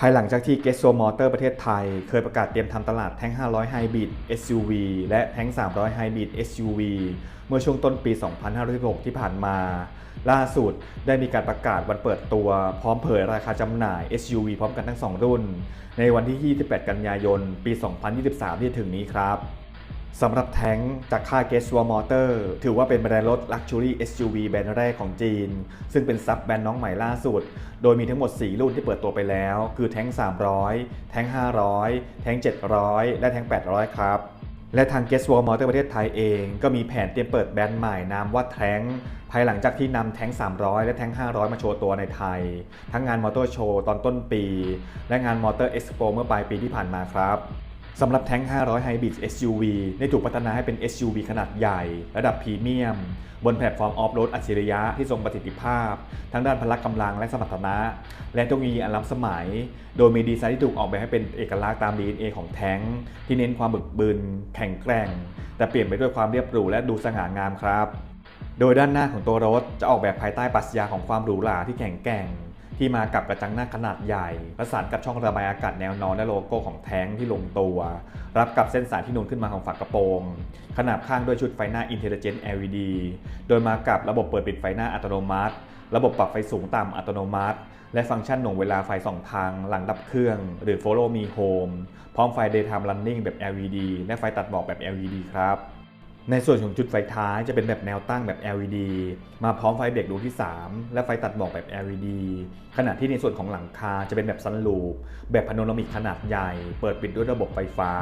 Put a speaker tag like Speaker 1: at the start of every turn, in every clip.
Speaker 1: ภายหลังจากที่ g e s o Motor ประเทศไทย เคยประกาศเตรียมทำตลาดแท้ง 500 Hybrid SUV และแท้ง 300 Hybrid SUV เมื่อช่วงต้นปี 2566ที่ผ่านมา ล่าสุดได้มีการประกาศวันเปิดตัว พร้อมเผยราคาจำหน่าย SUV พร้อมกันทั้ง 2 รุ่น ในวันที่ 28 กันยายน ปี 2023 ที่ถึงนี้ครับ สำหรับแท้งจากค่าย g e s t w a r Motor ถือว่าเป็นแบรนด์รถ Luxury SUV แบรนด์แรกของจีน ซึ่งเป็นซับแบรนด์น้องใหม่ล่าสุด โดยมีทั้งหมด 4 รุ่นที่เปิดตัวไปแล้ว คือแท้ง 300 แท้ง 500 แท้ง 700 และแท้ง 800 ครับ และทาง g e s t w a r Motor ประเทศไทยเองก็มีแผนเตรียมเปิดแบรนด์ใหม่นามว่าแท้งภายหลังจากที่นำแท้ง 300 และแท้ง 500 มาโชว์ตัวในไทย ทั้งงานมอเตอร์โชว์ตอนต้นปี และงานมอเตอร์เอ็กซ์โปเมื่อปลายปีที่ผ่านมาครับ สำหรับแท้ง 500 Hybrid SUV ได้ถูกพัฒนาให้เป็น SUV ขนาดใหญ่ ระดับพรีเมียม บนแพลตฟอร์มออฟโรดอัจฉริยะที่ทรงประสิทธิภาพ ทั้งด้านพละกำลังและสมรรถนะ และเทคโนโลยีอันล้ำสมัย โดยมีดีไซน์ที่ถูกออกแบบให้เป็นเอกลักษณ์ตาม DNA ของแท้ง ที่เน้นความบึกบึน แข็งแกร่ง แต่เปลี่ยนไปด้วยความเรียบหรูและดูสง่างามครับ โดยด้านหน้าของตัวรถจะออกแบบภายใต้ปรัชญาของความหรูหราที่แข็งแกร่ง ที่มากับกระจังหน้าขนาดใหญ่ ประสานกับช่องระบายอากาศแนวนอนและโลโก้ของแท้งที่ลงตัว รับกับเส้นสายที่นูนขึ้นมาของฝากระโปรง ขนาบข้างด้วยชุดไฟหน้า Intelligent LED โดยมากับระบบเปิดปิดไฟหน้าอัตโนมัติ ระบบปรับไฟสูงต่ำอัตโนมัติ และฟังก์ชันหน่วงเวลาไฟสองทาง หลังดับเครื่อง หรือ Follow Me Home พร้อมไฟ Daytime Running แบบ LED และไฟตัดหมอกแบบ LED ครับ ในส่วนของจุดไฟท้ายจะเป็นแบบแนวตั้งแบบ LED มาพร้อมไฟเบรกดวงที่ 3 และไฟตัดหมอกแบบ LED ขณะที่ในส่วนของหลังคาจะเป็นแบบซันลูปแบบพาโนรามิกขนาดใหญ่ เปิดปิดด้วยระบบไฟฟ้า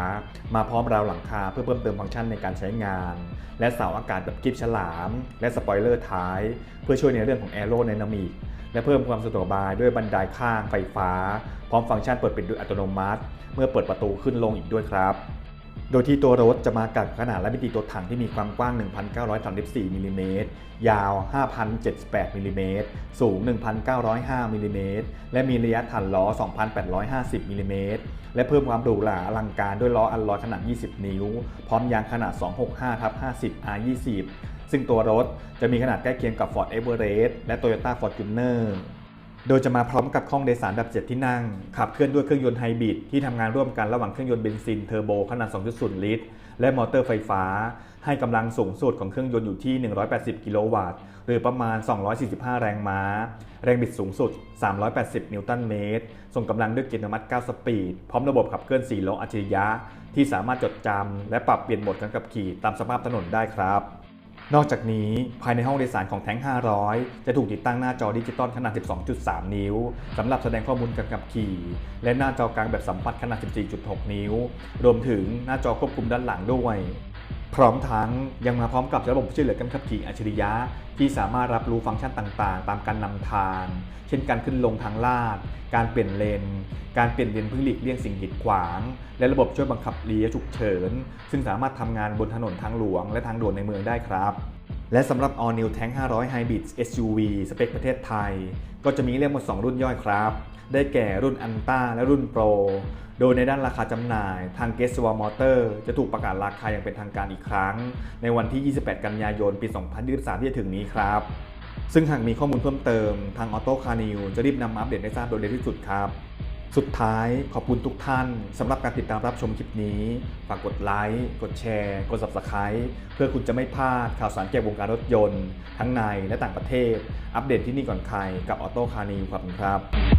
Speaker 1: มาพร้อมราวหลังคาเพื่อเพิ่มเติมฟังก์ชันในการใช้งาน และเสาอากาศแบบกิบฉลาม และสปอยเลอร์ท้าย เพื่อช่วยในเรื่องของแอโร d y นามิกและเพิ่มความสะดวกสบายด้วยบันไดข้างไฟฟ้า พร้อมฟังก์ชันเปิดปิดด้วยอัตโนมัติ เมื่อเปิดประตูขึ้นลงอีกด้วยครับ โดยที่ตัวรถจะมากับขนาดและมิติตัวถังที่มีความกว้าง 1,934มิลลิเมตรยาว 5,078มิลลิเมตรสูง 1,905มิลลิเมตรและมีระยะฐานล้อ 2,850มิลลิเมตรและเพิ่มความหรูหราอลังการด้วยล้ออัลลอยขนาด 20 นิ้ว พร้อมยางขนาด 265ทับ50 R20 ซึ่งตัวรถจะมีขนาดใกล้เคียงกับ Ford Everest และ Toyota Fortuner โดยจะมาพร้อมกับห้องโดยสารแบบ 7 ที่นั่ง ขับเคลื่อนด้วยเครื่องยนต์ไฮบริดที่ทำงานร่วมกันระหว่างเครื่องยนต์เบนซินเทอร์โบขนาด 2.0 ลิตร และมอเตอร์ไฟฟ้า ให้กำลังสูงสุดของเครื่องยนต์อยู่ที่ 180 กิโลวัตต์ หรือประมาณ 245 แรงม้า แรงบิดสูงสุด 380 นิวตันเมตร ส่งกำลังด้วยเกียร์อัตโนมัติ 9 สปีด พร้อมระบบขับเคลื่อน 4 ล้ออัจฉริยะ ที่สามารถจดจำและปรับเปลี่ยนโหมดการขับขี่ตามสภาพถนนได้ครับ นอกจากนี้ภายในห้องโดยสารของแท้ง 500 จะถูกติดตั้งหน้าจอดิจิตอลขนาด 12.3 นิ้วสำหรับแสดงข้อมูลการขับขี่ และหน้าจอกลางแบบสัมผัสขนาด 14.6 นิ้ว รวมถึงหน้าจอควบคุมด้านหลังด้วย พร้อมทั้งยังมาพร้อมกับระบบช่วยเหลือการขับขี่อัจฉริยะ ที่สามารถรับรู้ฟังก์ชันต่างๆ ตามการนำทาง เช่นการขึ้นลงทางลาด การเปลี่ยนเลน การเปลี่ยนเลนเพื่อหลีกเลี่ยงสิ่งกีดขวาง และระบบช่วยบังคับเลี้ยวฉุกเฉิน ซึ่งสามารถทำงานบนถนนทางหลวง และทางด่วนในเมืองได้ครับและสำหรับ All New Tank 500 Hybrid SUV สเปคประเทศไทย ก็จะมีเรียกหมด 2 รุ่นย่อยครับ ได้แก่รุ่นอันต้าและรุ่นโปร โดยในด้านราคาจำหน่าย ทาง g e s t w a r Motor จะถูกประกาศราคาอย่างเป็นทางการอีกครั้ง ในวันที่ 28 กันยายน ปี 2023 ที่จะถึงนี้ครับ ซึ่งหากมีข้อมูลเพิ่มเติม ทาง Auto Car News จะรีบนำมาอัปเดตให้ทราบโดยเร็วที่สุดครับสุดท้ายขอบคุณทุกท่านสำหรับการติดตามรับชมคลิปนี้ ฝากกดไลค์ กดแชร์ กด Subscribe เพื่อคุณจะไม่พลาดข่าวสารเกี่ยวกับวงการรถยนต์ ทั้งในและต่างประเทศ อัปเดตที่นี่ก่อนใครกับ Auto Car News ขอบคุณครับ